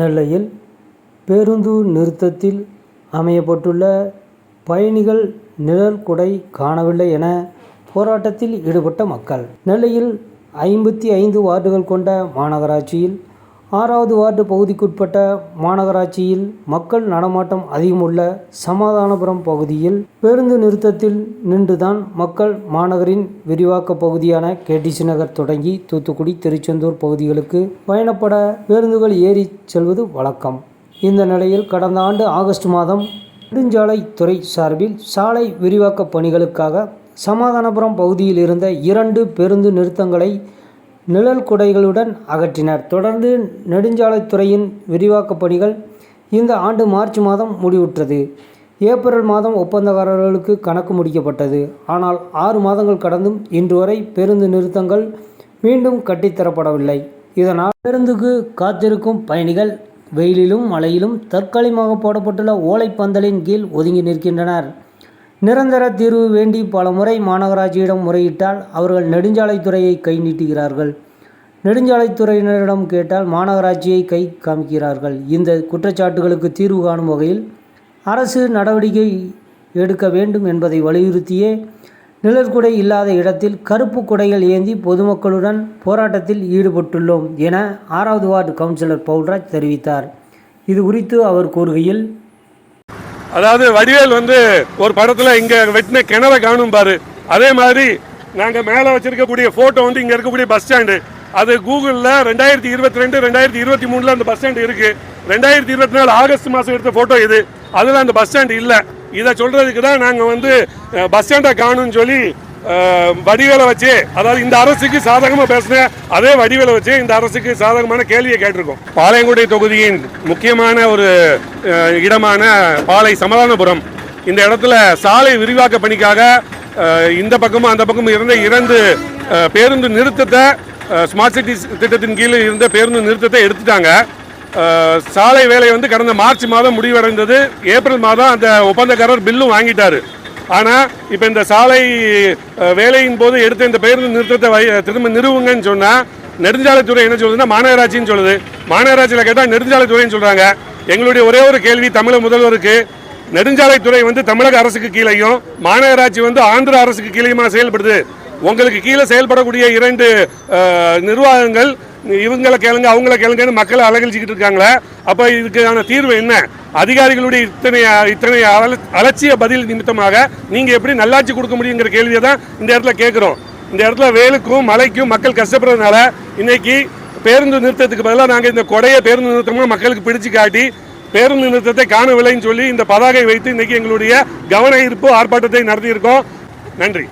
நெல்லையில் பேருந்து நிறுத்தத்தில் அமையப்பட்டுள்ள பயணிகள் நிழல் குடை காணவில்லை என போராட்டத்தில் ஈடுபட்ட மக்கள். நெல்லையில் ஐம்பத்தி ஐந்து வார்டுகள் கொண்ட மாநகராட்சியில் ஆறாவது வார்டு பகுதிக்குட்பட்ட மாநகராட்சியில் மக்கள் நடமாட்டம் அதிகமுள்ள சமாதானபுரம் பகுதியில் பேருந்து நிறுத்தத்தில் நின்றுதான் மக்கள் மாநகரின் விரிவாக்க பகுதியான கேடிசி நகர் தொடங்கி தூத்துக்குடி திருச்செந்தூர் பகுதிகளுக்கு பயணப்பட பேருந்துகள் ஏறிச் செல்வது வழக்கம். இந்த நிலையில் கடந்த ஆண்டு ஆகஸ்ட் மாதம் நெடுஞ்சாலைத்துறை சார்பில் சாலை விரிவாக்க பணிகளுக்காக சமாதானபுரம் பகுதியில் இருந்த இரண்டு பேருந்து நிறுத்தங்களை நிழல் குடைகளுடன் அகற்றினர். தொடர்ந்து நெடுஞ்சாலைத்துறையின் விரிவாக்க பணிகள் இந்த ஆண்டு மார்ச் மாதம் முடிவுற்றது. ஏப்ரல் மாதம் ஒப்பந்தக்காரர்களுக்கு கணக்கு முடிக்கப்பட்டது. ஆனால் ஆறு மாதங்கள் கடந்தும் இன்று வரை பேருந்து நிறுத்தங்கள் மீண்டும் கட்டித்தரப்படவில்லை இதனால் பேருந்துக்கு காத்திருக்கும் பயணிகள் வெயிலிலும் மழையிலும் தற்காலிகமாக போடப்பட்டுள்ள ஓலைப்பந்தலின் கீழ் ஒதுங்கி நிற்கின்றனர். நிரந்தர தீர்வு வேண்டி பல முறை மாநகராட்சியிடம் முறையிட்டால் அவர்கள் நெடுஞ்சாலைத்துறையை கை நீட்டுகிறார்கள். நெடுஞ்சாலைத்துறையினரிடம் கேட்டால் மாநகராட்சியை கை காமிக்கிறார்கள். இந்த குற்றச்சாட்டுகளுக்கு தீர்வு காணும் வகையில் அரசு நடவடிக்கை எடுக்க வேண்டும் என்பதை வலியுறுத்தியே நிழற்குடை இல்லாத இடத்தில் கருப்பு குடைகள் ஏந்தி பொதுமக்களுடன் போராட்டத்தில் ஈடுபட்டுள்ளோம் என ஆறாவது வார்டு கவுன்சிலர் பவுல்ராஜ் தெரிவித்தார். இது குறித்து அவர் கூறுகையில் அதாவது வடிவேல் வந்து ஒரு படத்துல இங்க வெட்டின கிணறை காணும் பாரு. அதே மாதிரி நாங்க மேல வச்சிருக்கக்கூடிய போட்டோ வந்து இங்க இருக்கக்கூடிய பஸ் ஸ்டாண்டு அது கூகுளில் ரெண்டாயிரத்தி இருபத்தி ரெண்டு ரெண்டாயிரத்தி இருபத்தி மூணில் அந்த பஸ் ஸ்டாண்ட் இருக்குது ரெண்டாயிரத்தி இருபத்தி நாலு ஆகஸ்ட் மாதம் எடுத்த ஃபோட்டோ இது. அதில் அந்த பஸ் ஸ்டாண்ட் இல்லை. இதை சொல்கிறதுக்கு தான் நாங்கள் வந்து பஸ் ஸ்டாண்டை காணும்னு சொல்லி வடிவேலை வச்சு அதாவது இந்த அரசுக்கு சாதகமாக பேசின அதே வடிவேலை வச்சு இந்த அரசுக்கு சாதகமான கேள்வியை கேட்டிருக்கோம். பாளையங்குடி தொகுதியின் முக்கியமான ஒரு இடமான பாளை சமாதானபுரம். இந்த இடத்துல சாலை விரிவாக்க பணிக்காக இந்த பக்கமும் அந்த பக்கமும் இருந்த இரண்டு பேருந்து நிறுத்தத்தை ஸ்மார்ட் சிட்டி திட்டத்தின் கீழே இருந்த பேருந்து நிறுத்தத்தை எடுத்துட்டாங்க. சாலை வேலை வந்து கடந்த மார்ச் மாதம் முடிவடைந்தது. ஏப்ரல் மாதம் அந்த ஒப்பந்தக்காரர் பில்லும் வாங்கிட்டார். ஆனால் இப்போ இந்த சாலை வேலையின் போது எடுத்த இந்த பேருந்து நிறுத்தத்தை வை- திரும்ப நிறுவுங்கன்னு சொன்னால் நெடுஞ்சாலைத்துறை என்ன சொல்லுதுன்னா மாநகராட்சின்னு சொல்லுது. மாநகராட்சியில் கேட்டால் நெடுஞ்சாலைத்துறைன்னு சொல்கிறாங்க எங்களுடைய ஒரே ஒரு கேள்வி தமிழக முதல்வருக்கு. நெடுஞ்சாலைத்துறை வந்து தமிழக அரசுக்கு கீழேயும் மாநகராட்சி வந்து ஆந்திர அரசுக்கு கீழேயுமா செயல்படுது? உங்களுக்கு கீழே செயல்படக்கூடிய இரண்டு நிர்வாகங்கள் இவங்களை கேளுங்க அவங்கள கேளுங்கன்னு மக்களை அலகழிச்சிக்கிட்டு இருக்காங்களே. அப்போ இதுக்கான தீர்வு என்ன? அதிகாரிகளுடைய இத்தனை இத்தனை அல- அலட்சிய பதில் நிமித்தமாக நீங்கள் எப்படி நல்லாட்சி கொடுக்க முடியுங்கிற கேள்வியை தான் இந்த இடத்துல கேட்குறோம். இந்த இடத்துல வேலுக்கும் மழைக்கும் மக்கள் கஷ்டப்படுறதுனால இன்னைக்கு பேருந்து நிறுத்தத்துக்கு பதிலாக நாங்கள் இந்த கொடையை பேருந்து நிறுத்தமாக மக்களுக்கு பிடிச்சு காட்டி பேருந்து நிறுத்தத்தை காணவில்லைன்னு சொல்லி இந்த பதாகை வைத்து இன்னைக்கு எங்களுடைய கவன ஈர்ப்பு ஆர்ப்பாட்டத்தை நடத்தியிருக்கோம். நன்றி.